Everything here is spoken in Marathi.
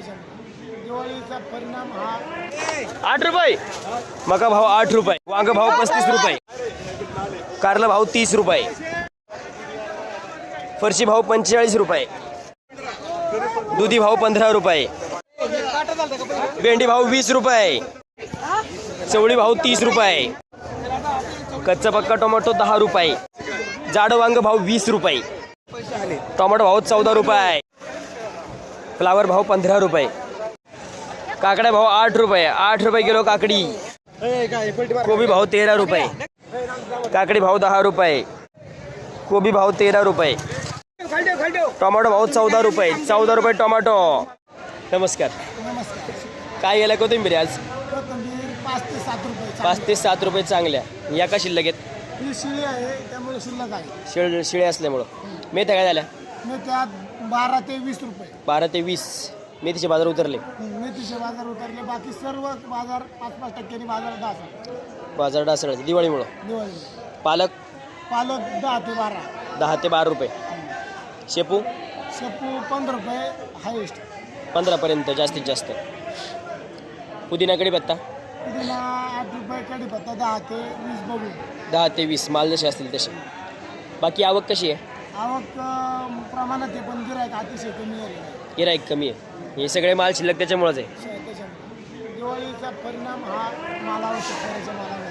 दिवाळीचा परिणाम हा आठ रुपये. मका भाव आठ रुपये. वांग भाव पस्तीस रुपये. कारला भाव तीस रुपये. फरशी भाव पंचेचाळीस रुपये. दुधी भाव पंधरा रुपये. भेंडी भाव वीस रुपये. चवळी भाव तीस रुपये. कच्चा पक्का टोमॅटो दहा रुपये. जाड वांग भाव वीस रुपये. टोमॅटो भाव चौदा रुपये. फ्लावर भाव पंधरा रुपये. काकड्या भाव आठ रुपये. आठ रुपये किलो काकडी. कोबी भाव तेरा रुपये. काकडी भाव दहा रुपये. कोबी भाव तेरा रुपये. टोमॅटो भाव चौदा रुपये. चौदा रुपये टोमॅटो. नमस्कार. काय गेला कोथिंबीर आज? पाच ते सात रुपये चांगल्या. या का शिल्लक आहेत? शिळे असल्यामुळं. मेथ्या काय झाल्या? त्यात बारा ते वीस रुपये. बारा ते वीस मेथीचे बाजार उतरले. मेथीचे बाजार उतरले. बाकी सर्व बाजार पाच पाच टक्क्यांनी बाजार दहा. बाजार डासळले दिवाळीमुळं? दिवाळी पालक? पालक दहा ते बारा. दहा ते बारा रुपये. शेपू? शेपू पंधरा रुपये हायेस्ट. पंधरापर्यंत जास्तीत जास्त. पुदिना कढीपत्ता? पुदिना आठ रुपये कढीपत्ता दहा ते वीस बघू. दहा ते वीस. माल जसे असतील तसे. बाकी आवक कशी आहे? आवक प्रमाणात आहे पण गिरायक अतिशय कमी आहे. गिराईक कमी आहे. हे सगळे माल शिल्लक त्याच्यामुळेच आहे. दिवाळीचा परिणाम हा मालावर शेतकऱ्याच्या मालावर